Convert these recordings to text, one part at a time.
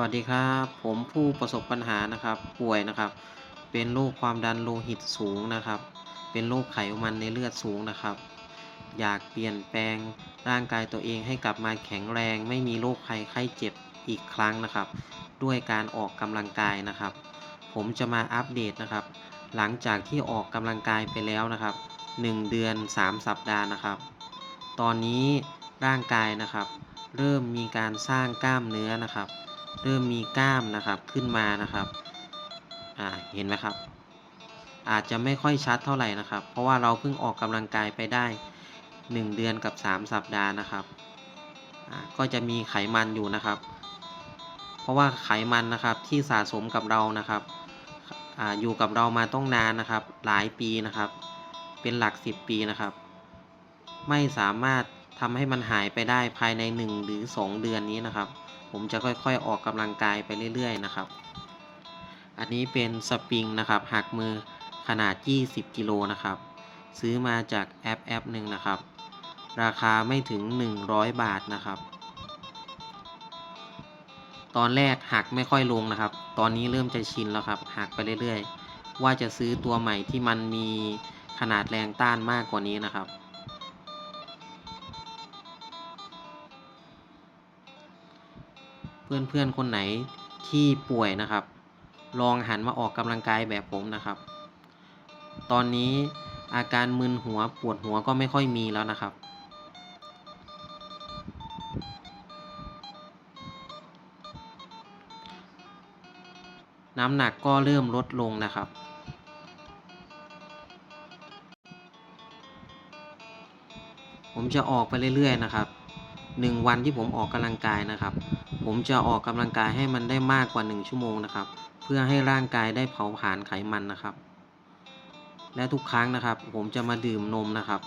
วัสดีครับ ผมผู้ประสบปัญหานะครับป่วยนะครับ เป็นโรคความดันโลหิตสูงนะครับ เป็นโรคไขมันในเลือดสูงนะครับ อยากเปลี่ยนแปลงร่างกายตัวเองให้กลับมาแข็งแรง ไม่มีโรคภัยไข้เจ็บอีกครั้งนะครับ ด้วยการออกกำลังกายนะครับ ผมจะมาอัปเดตนะครับ หลังจากที่ออกกำลังกายไปแล้วนะครับ 1 เดือน 3 สัปดาห์นะครับ ตอนนี้ร่างกายนะครับ เริ่มมีการสร้างกล้ามเนื้อนะครับ เริ่มมีกล้ามนะครับขึ้นมานะครับอ่าเห็นไหมครับ อาจจะไม่ค่อยชัดเท่าไหร่นะครับ เพราะว่าเราเพิ่งออกกำลังกายไปได้ 1 เดือนกับ 3 สัปดาห์นะครับก็จะมีไขมันอยู่นะครับ เพราะว่าไขมันนะครับที่สะสมกับเรานะครับออยู่กับเรามาต้องนานนะครับ หลายปีนะครับ เป็นหลัก 10 ปีนะครับ ไม่สามารถทำให้มันหายไปได้ภายใน 1 หรือ 2 เดือนนี้นะครับ ผมจะค่อยๆ ออกกำลังกายไปเรื่อยๆนะครับ อันนี้เป็นสปริงนะครับหักมือขนาด 20 กิโลนะครับ ซื้อมาจากแอปแอปหนึ่งนะครับ ราคาไม่ถึง 100 บาทนะครับ ตอนแรกหักไม่ค่อยลงนะครับ ตอนนี้เริ่มจะชินแล้วครับหักไปเรื่อยๆ ว่าจะซื้อตัวใหม่ที่มันมีขนาดแรงต้านมากกว่านี้นะครับ เพื่อนๆคนไหนที่ป่วยนะครับ ลองหันมาออกกำลังกายแบบผมนะครับ ตอนนี้อาการมึนหัวปวดหัวก็ไม่ค่อยมีแล้วนะครับ น้ำหนักก็เริ่มลดลงนะครับผมจะออกไปเรื่อยๆนะครับ หนึ่งวันที่ผมออกกำลังกายนะครับ ผมจะออกกำลังกายให้มันได้มากกว่า 1 ชั่วโมงนะครับ เพื่อให้ร่างกายได้เผาผลาญไขมันนะครับ และทุกครั้งนะครับ ผมจะมาดื่มนมนะครับ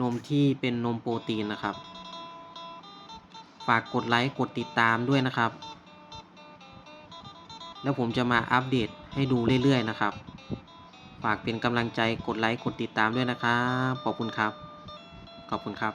นมที่เป็นนมโปรตีนนะครับ ฝากกดไลค์กดติดตามด้วยนะครับ แล้วผมจะมาอัปเดตให้ดูเรื่อยๆนะครับ ฝากเป็นกำลังใจกดไลค์กดติดตามด้วยนะครับ ขอบคุณครับ ขอบคุณครับ